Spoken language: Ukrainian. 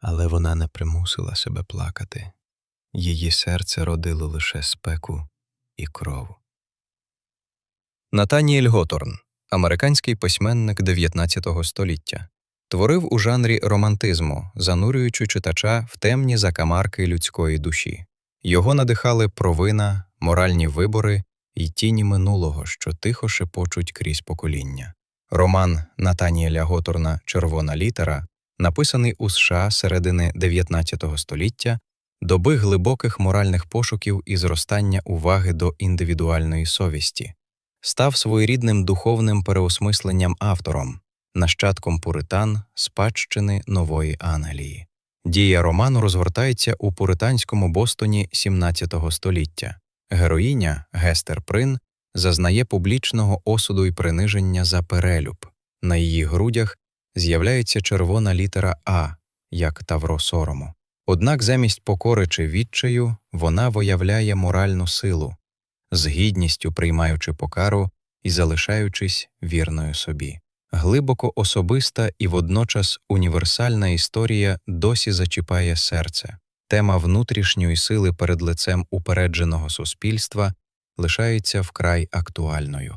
але вона не примусила себе плакати. Її серце родило лише спеку і кров. Натаніель Готорн, американський письменник 19 століття, творив у жанрі романтизму, занурюючи читача в темні закамарки людської душі. Його надихали провина, моральні вибори і тіні минулого, що тихо шепочуть крізь покоління. Роман Натаніеля Готорна Червона літера, написаний у США середини 19 століття, доби глибоких моральних пошуків і зростання уваги до індивідуальної совісті, став своєрідним духовним переосмисленням автором, нащадком пуритан, спадщини нової Англії. Дія роману розгортається у пуританському Бостоні 17 століття. Героїня Гестер Прин зазнає публічного осуду і приниження за перелюб. На її грудях з'являється червона літера А, як тавро сорому. Однак замість покори чи відчаю вона виявляє моральну силу, з гідністю приймаючи покару і залишаючись вірною собі. Глибоко особиста і водночас універсальна історія досі зачіпає серце. Тема внутрішньої сили перед лицем упередженого суспільства лишається вкрай актуальною.